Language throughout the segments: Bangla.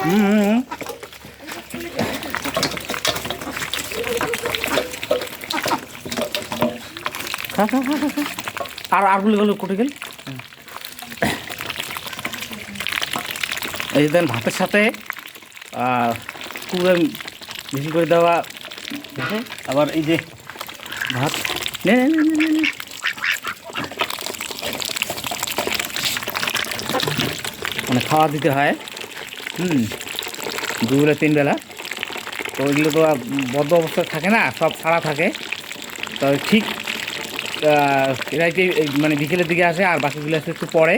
হুম। আর আরগুলো গেল গেল এই দেন ভাতের সাথে কুড়ে বেশি করে দেওয়া আবার এই যে ভাত। মানে খাওয়া দিতে হয় হুম দুবেলা তিন বেলা তো ওইগুলো তো বদ্ধ অবস্থায় থাকে না, সব ছাড়া থাকে। তো ঠিক মানে বিকেলের দিকে আসে আর বাকিগুলো আসে একটু পরে।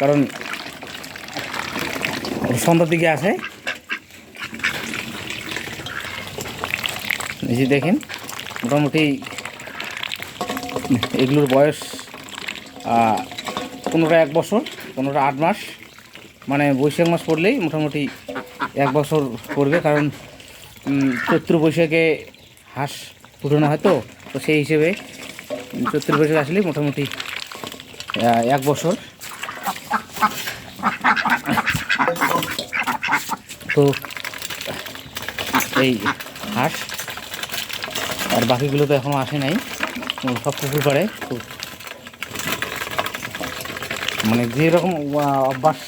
কারণ সন্ধ্যার দিকে আসে। যে দেখেন, মোটামুটি এগুলোর বয়স পনেরো এক বছর, পনেরো আট মাস। মানে বৈশাখ মাস পড়লেই মোটামুটি এক বছর পড়বে, কারণ চৈত্র বৈশাখে হাঁস ফুটানো হয় তো তো সেই হিসেবে চৈত্র বৈশাখ আসলেই মোটামুটি এক বছর। তো এই হাঁস, আর বাকিগুলো তো এখনও আসে নাই সব পুকুর পাড়ে, তো মানে যেরকম অভ্যাস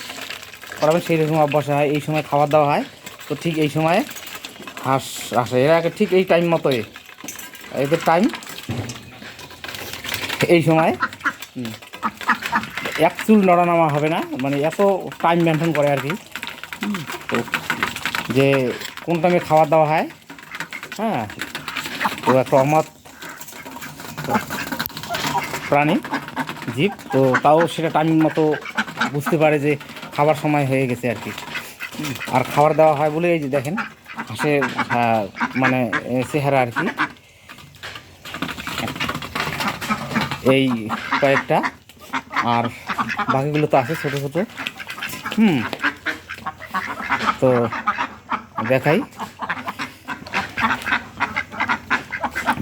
করাবেন সেই রকম অভ্যাস হয়, এই সময় খাবার দাওয়া হয়। তো ঠিক এই সময়ে হাঁস আসে। এরা ঠিক এই টাইম মতোই। এদের টাইম এই সময়। এক চুল নড়ানামা হবে না মানে এত টাইম মেনটেন করে আর কি। তো যে কোন টাইমে খাবার দাওয়া হয় হ্যাঁ? তো একটা অমত প্রাণী, জীব, তো তাও সেটা টাইম মতো বুঝতে পারে যে খাবার সময় হয়ে গেছে আর কি। আর খাবার দেওয়া হয় বলে এই যে দেখেন হাঁসে মানে চেহারা আর কি। এই কয়েকটা, আর বাকিগুলো তো আছে ছোটো ছোটো। হুম। তো দেখাই।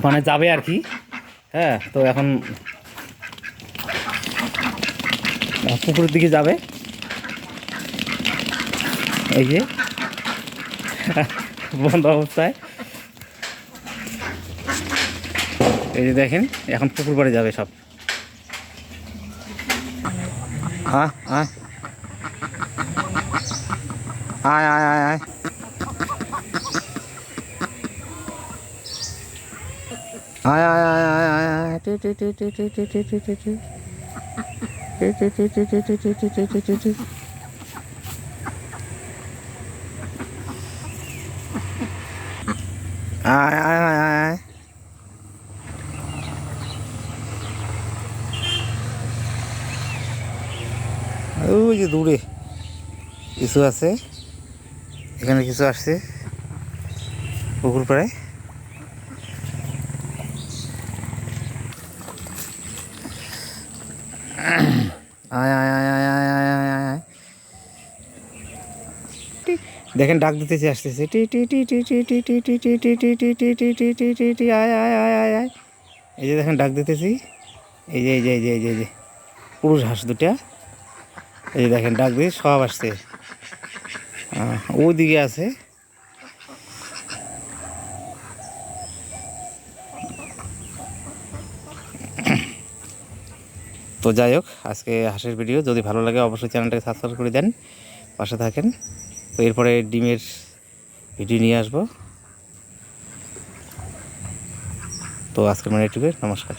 মানে যাবে আর কি। হ্যাঁ তো এখন পুকুরের দিকে যাবে। এই যে বন্ধ অবস্থায় এই যে দেখেন এখন পুকুর পাড়ে যাবে সব আয় আয় আয় আয় আয় আয় আয় আয় আয় আয় আয় আয় টু টু টু টু টু টু টু টু টু টু। টু টু টু টু টু টু টু টু টু টু টু। আয় আয় আয় আয় ওই যে দূরে কিছু আছে, এখানে কিছু আসছে পুকুর পাড়ায়। আয় আয় আয় আয় আয় আয় দেখেন ডাক দিতেছে আসতেছে টি টি টি টি টি টি টি টি টি টি টি টি টি টি টি টি টি টি আয় আয় আয় আয় আয় এই যে দেখেন ডাক দিতেছি এই যে এই যে এই যে এই যে এই যে পুরুষ হাঁস দুটা এই যে দেখেন ডাক দিয়ে সব আসছে ওইদিকে আছে তো যাই হোক আজকে হাঁসের ভিডিও যদি ভালো লাগে অবশ্যই চ্যানেলটাকে সাবস্ক্রাইব করে দেন পাশে থাকেন তো এরপরে ডিমের ভিডিও নিয়ে আসব। তো আজকের মানে এটুকু নমস্কার।